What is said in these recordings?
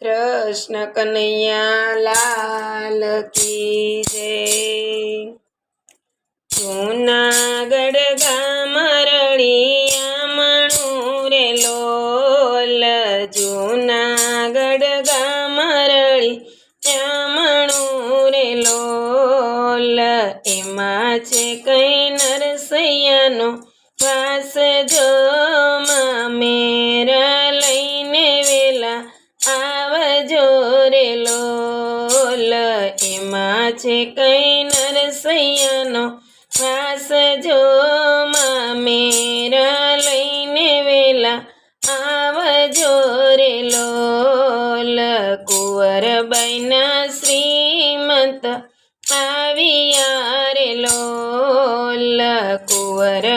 કૃષ્ણ કનૈયા લાલ કી જય. જૂનાગઢ ગામ રળિયા મણું રે લોલ. જૂનાગઢ ગામ રળિયા મણું રે લોલ. એમાં છે કઈ નરસૈયાનો વાસ જો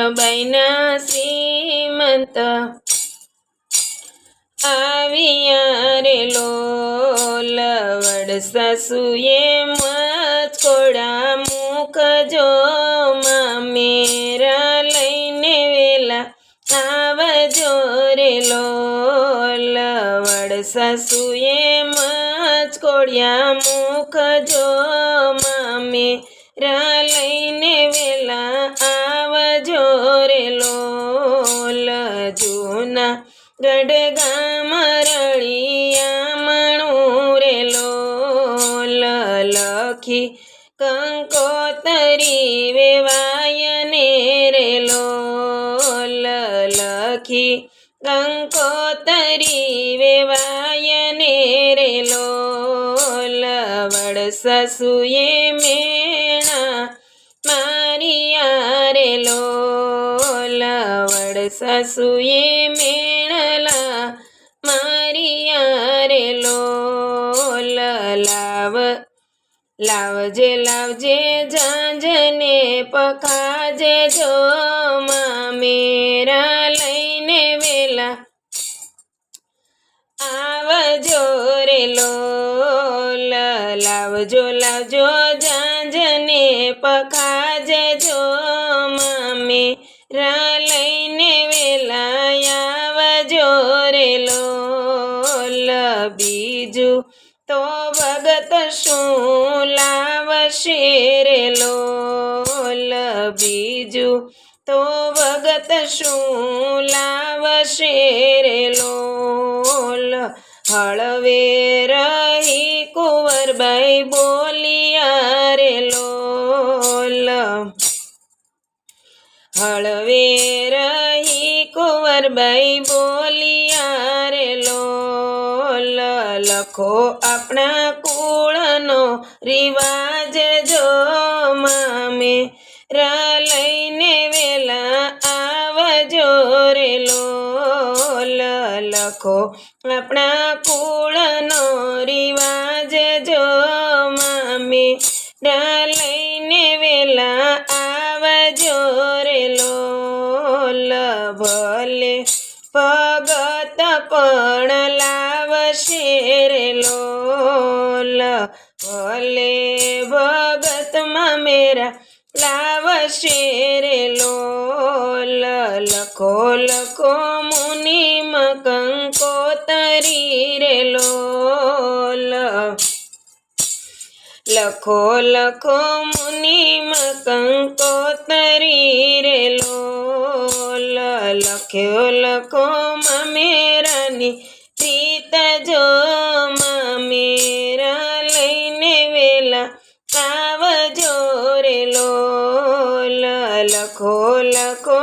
કુંવરબાઈના શ્રીમંત આવ્યા રે લોલ વડ સાસુએ મચકોડા મુખ જો મેરા લઈને વેલા આવજો રે લવડ વડ સાસુએ મચકોડિયા મુખ જો મેરા લઈને વેલા આવજો રે લોલ જૂના ગઢ ગામ રળિયા મણું રે લોલ લખી કંકોતરી વેવાયને રે લોલ લખી કંકોતરી વેવાયને રે લોલ વડ સસુએ મેણા સસુએ મેણલા મારિયા રે લોલ લાવ લાવજે લાવજે જાંજને પખાજે જો મેરા લઈને વેલા. આવજો રે લોલ લાવજો લાવજો જાંજને પખાજે જો મામે રા વેલા આવજો લોલ બીજું તો ભગત શું લાવશે રે લોલ બીજું તો ભગત શું લાવશે રે લોલ? હળવે રહી કુંવરબાઈ બોલિયા રે લોલ. હળવે કુંવરબાઈ બોલિયા રે લોલ લખો આપણા કુળનો રિવાજ જો મામે. રા લઈને વેલા આવજો રે લોલ લખો આપણા કુળનો રિવાજ જો મામે. રા લઈને વેલા આવજો રે લોલ ભલે ભગત પણ લાવશે રે ભલે ભગતમાં મેરા લાવશે રે લોલ. લખો લખો મુનિમ કંકોતરી રે લોલ. લખો લખો મુનિમ કંકોતરી રે લોલ. લખ્યો, લખો મેરાની પ્રીત જો મમેરા લઈને વેલા આવજો રે લોલ. લખો લખો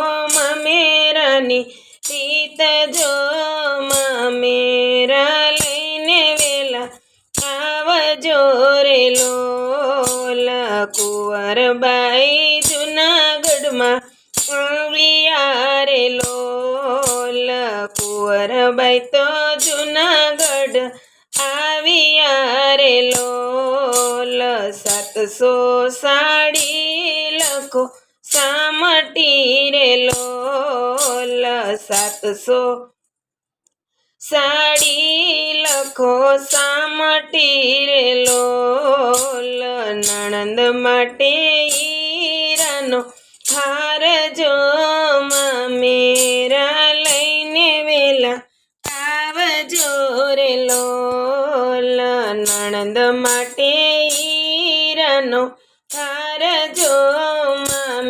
મેરાની પ્રીત જો કુંવરબાઈ જુનાગઢમાં આવ્યા રે લોલ તો જુનાગઢ આવ્યા રે સાતસો સાડી લખો સામટી રે લોલ સાતસો સાડી લખો સામટી રે લોલ, નણંદ માટે ઈરાનો હાર જો મેરા લઈને વેલા આવજો રે લોલ, નણંદ માટે ઈરાનો હાર જો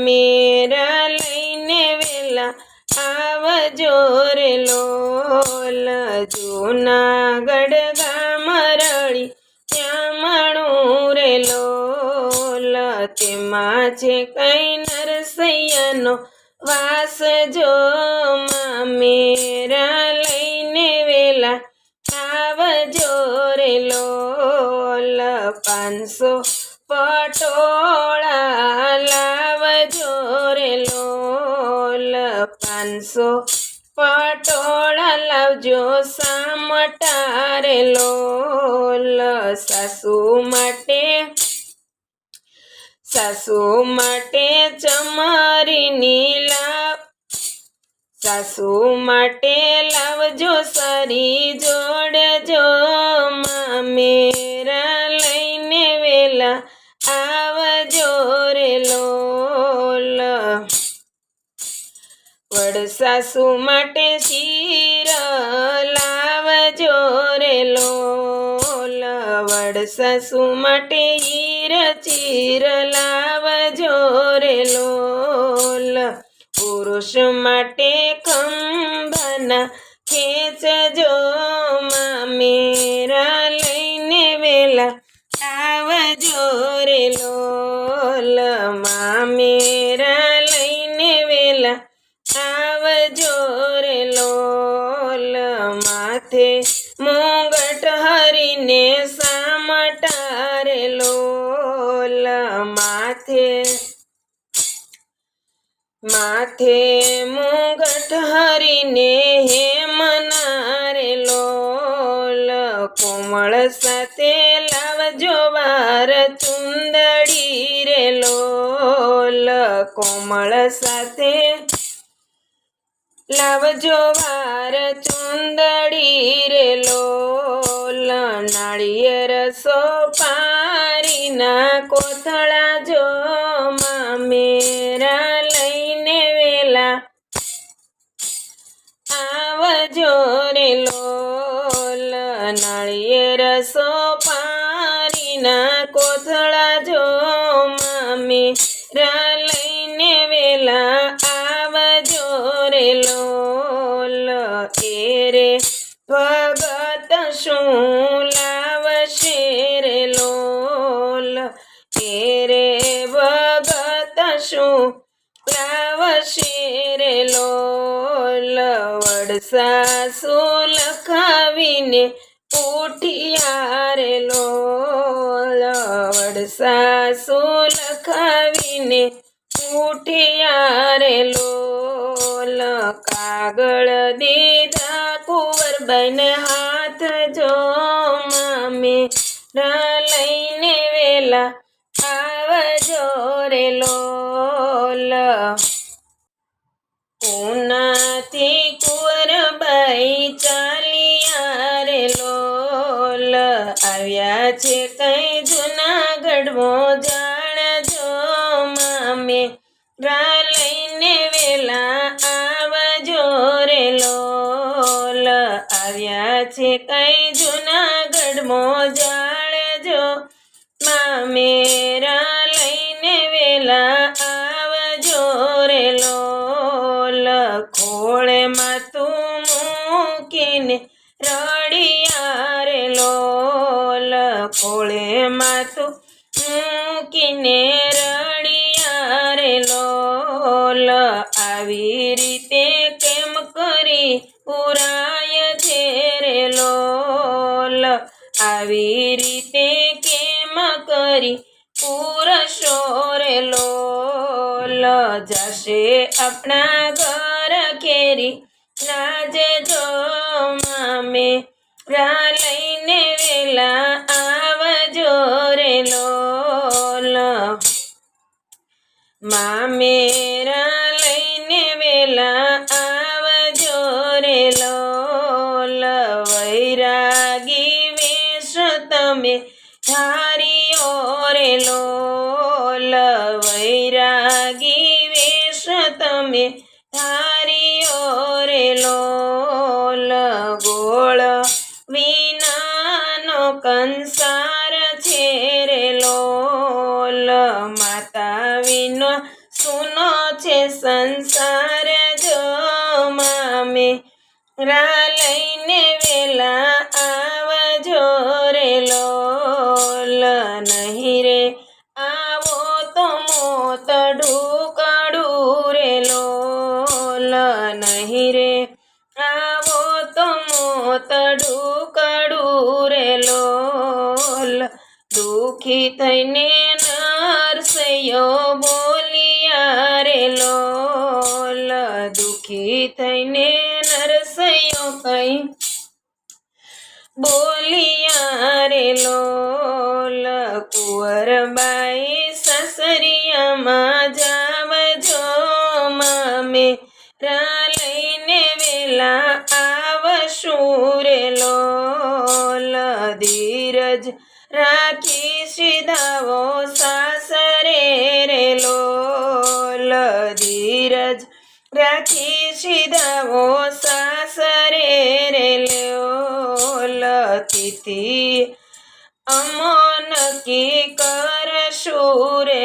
મેરા લઈને વેલા આવજો રે લોલ જૂનાગઢ ગામ રળી ત્યાં મણું રે લોલ, તેમાં છે કઈ નરસૈયાનો વાસ જો મેરા લઈને વેલા આવજો રે લોલ પાંચસો પટોળા લાવજો રે લોલ. પાંચસો પટોળા લાવજો સામટારે લોલ સાસુ માટે. સાસુ માટે ચમરીની લાવ સાસુ માટે લાવજો સારી જોડજો સાસુ માટે શીર લાવજો રે લોલ સાસુ માટે હીર ચીર લાવજો રે લોલ. પુરુષ માટે ખંભના ખેંચજો મેરા લઈને વેલા આવજો રે લોલ. મેરા હરીને સામટા રે લોલ માથે માથે મુંગટ હરીને હે મનારે લોલ કોમળ સાથે લાવજો વાર ચુંદડી રે લોલ કોમળ સાથે લાવજો વાર ચુંદડી રે લોલ નાળિયેર સોપારીના કોથળા જો મેરા લઈને વેલા. આવજો રે લોલ નાળિયેર સોપારીના કોથળા જો મેરા લઈને વેલા. રે લોલ એ રે ભગત શું લાવશે રે લોલ એ રે ભગત શું લાવશે રે લોલ? વડસાસુ લખાવીને ઉઠિયા રે લોલ. વડસાસુ લખાવીને ઉઠિયા રે લોલ કાગળ દીધા કુંવરબાઈન હાથ જો મામે લઈને વેલા આવજો રે લોલ. ઉનાથી કુંવરબાઈ ચાલિયા રે લોલ. આવ્યા છે કઈ જૂનાગઢમાં રા લઈને વેલા આવજો રે લોલ આવ્યા છે કઈ જુનાગઢ મોજાળજો મામેરા આવી રીતે કેમ કરી? પુરશો રે લોલ જશે આપણા ઘર કેરી રાજે જો મામે રા લઈને વેલા આવજો રે લોલ. મામેરા લઈને વેલા સંસાર જો મામે રા લઈને વેલા આવજો રે લોલ નહીં રે. આવો તો મોત ઢુકડું રે લોલ નહીં રે. આવો તો મોત ઢુકડું રે લોલ. દુઃખી થઈને દુખી થઈને નરસૈયો કઈ બોલિયા રે, લોલ કુંવરબાઈ સસરિયામાં જાવજો મામે. રા લઈને વેલા આવશું રે, લોલ ધીરજ રાખી સીધાવો સાસરે સીધાવો સાસરે રે લોલ તિથિ અમો નક્કી કરશું રે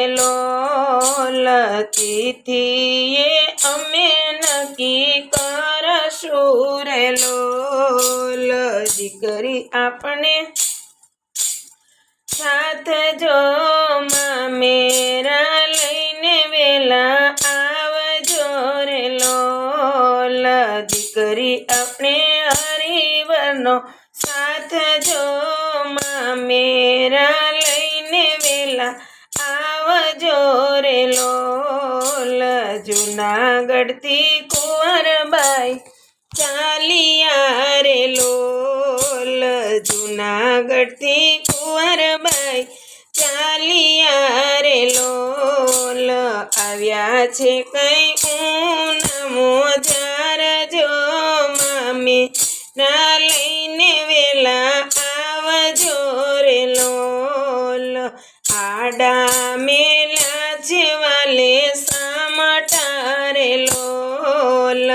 લતીથી. તિથિએ અમે નક્કી કરશું રે લોલ દીકરી આપણે સાથ જો દીકરી આપણે હરિવરનો સાથ જો મેરા લઈને વેલા આવજો રે લોલ જુનાગઢથી કુંવરબાઈ. ચાલિયા રે લોલ જુનાગઢથી કુંવરબાઈ. ચાલિયા રે લોલ આવ્યા છે કઈ ઊન મોજાર જો મામે ના લઈને વેલા આવજો રે લોલ. આડા મેલા જેવા લે સામટા રે લોલ.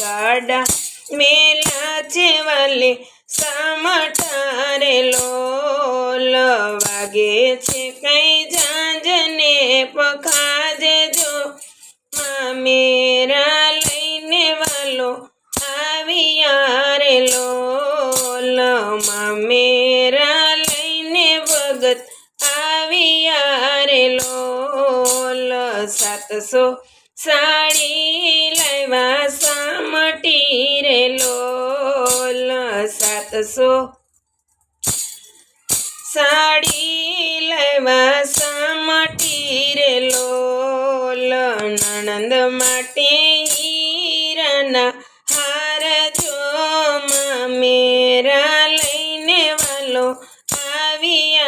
ગાડા મેલા જેવા લે સામટા રે લોલ. વાગે છે કઈ જાંજને પખાજે જો મેરા સાતસો સાડી લેવા સામટી રે લોલ. સાતસો સાડી લેવા સામટી રે લોલ. નણંદ માટે હીરાના હાર જો મેરા લઈને વાલો આવી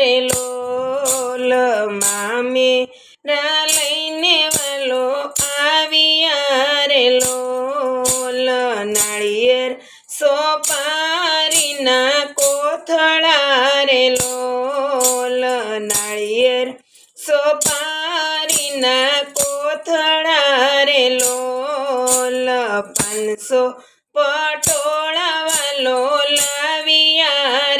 રે લોલ. મામે લઈને વાલો આવ્યા રે લોલ નાળિયેર સોપારીના કોથળા રે નાળિયેર સોપારીના કોથળા રે લોલ પાંચસો પટોળા લાવ્યા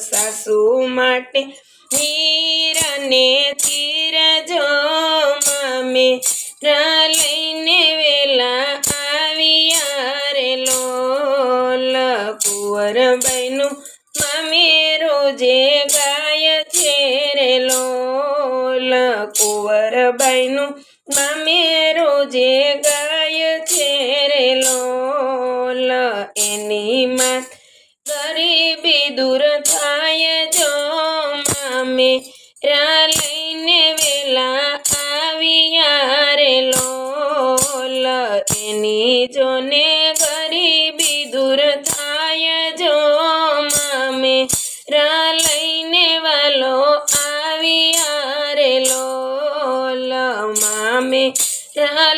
સાસુ માટે હીરાને તીર જો મામે લઈને વેલા આવ્યા રે લોલ કુંવરબાઈનું મામે રોજે ગાય છે રે લોલ કુંવરબાઈનું મામે રોજે ગાય છે રે લોલ એની માત ગરીબી દૂર થાય જો મામે રા લઈને વેલા આવ્યા રે લોલ. એની જોને ગરીબી દૂર થાય જો મામે. રા લઈને વાલો આવ્યા રે લોલ. મામે રા